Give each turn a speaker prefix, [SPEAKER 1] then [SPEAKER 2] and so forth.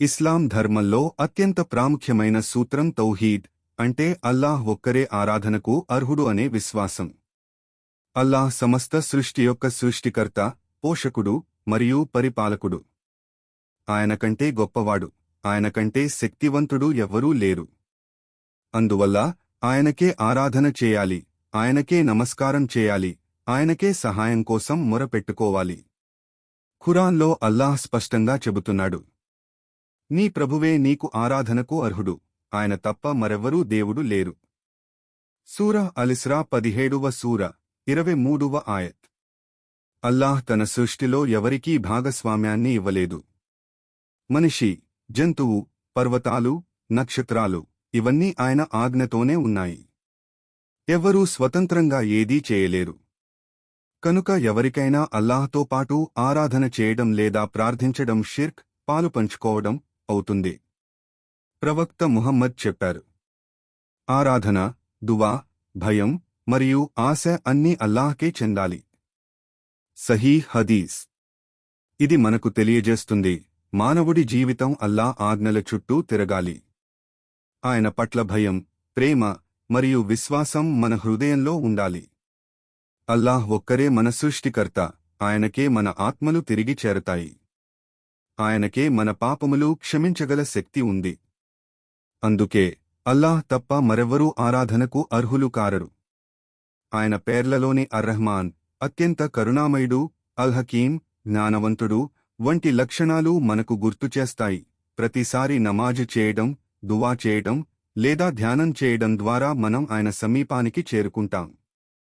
[SPEAKER 1] ఇస్లాం ధర్మంలో అత్యంత ప్రాముఖ్యమైన సూత్రం తౌహీద్ అంటే అల్లాహ్ ఒక్కరే ఆరాధనకు అర్హుడు అనే విశ్వాసం. అల్లాహ్ సమస్త సృష్టి యొక్క సృష్టికర్త పోషకుడు మరియు పరిపాలకుడు. ఆయన కంటే గొప్పవాడు ఆయన కంటే శక్తివంతుడు ఎవ్వరూ లేరు. అందువల్ల ఆయనకే ఆరాధన చేయాలి ఆయనకే నమస్కారం చేయాలి ఆయనకే సహాయం కోసం మొరపెట్టుకోవాలి. ఖురాన్లో అల్లాహ్ స్పష్టంగా చెబుతున్నాడు. నీ ప్రభువే నీకు ఆరాధనకు అర్హుడు. ఆయన తప్ప మరెవ్వరూ దేవుడు లేరు. సూర అలిస్రా పదిహేడువ సూర ఇరవై మూడువ ఆయత్. అల్లాహ్ తన సృష్టిలో ఎవరికీ భాగస్వామ్యాన్ని ఇవ్వలేదు. మనిషి జంతువు పర్వతాలు నక్షత్రాలు ఇవన్నీ ఆయన ఆజ్ఞతోనే ఉన్నాయి. ఎవ్వరూ స్వతంత్రంగా ఏదీ చేయలేరు. కనుక ఎవరికైనా అల్లాహ్తో పాటు ఆరాధన చేయడం లేదా ప్రార్థించడం షిర్క్ పాలు పంచుకోవడం అవుతుంది. ప్రవక్త ముహమ్మద్ చెప్పారు. ఆరాధన దువా భయం మరియు ఆశ అన్నీ అల్లాహ్కే చెందాలి. సహీ హదీస్. ఇది మనకు తెలియజేస్తుంది మానవుడి జీవితం అల్లా ఆజ్ఞల చుట్టూ తిరగాలి. ఆయన పట్ల భయం ప్రేమ మరియు విశ్వాసం మన హృదయంలో ఉండాలి. అల్లాహ్ ఒక్కరే మన సృష్టికర్త ఆయనకే మన ఆత్మలు తిరిగి చేరతాయి. ఆయనకే మన పాపములు క్షమించగల శక్తి ఉంది. అందుకే అల్లాహ్ తప్ప మరెవ్వరూ ఆరాధనకు అర్హులు కారరు ఆయన పేర్లలోని అర్రహ్మాన్ అత్యంత కరుణామయుడు అల్హకీం జ్ఞానవంతుడు వంటి లక్షణాలు మనకు గుర్తుచేస్తాయి ప్రతిసారి నమాజు చేయడం దువా చేయడం లేదా ధ్యానం చేయడం ద్వారా మనం ఆయన సమీపానికి చేరుకుంటాం.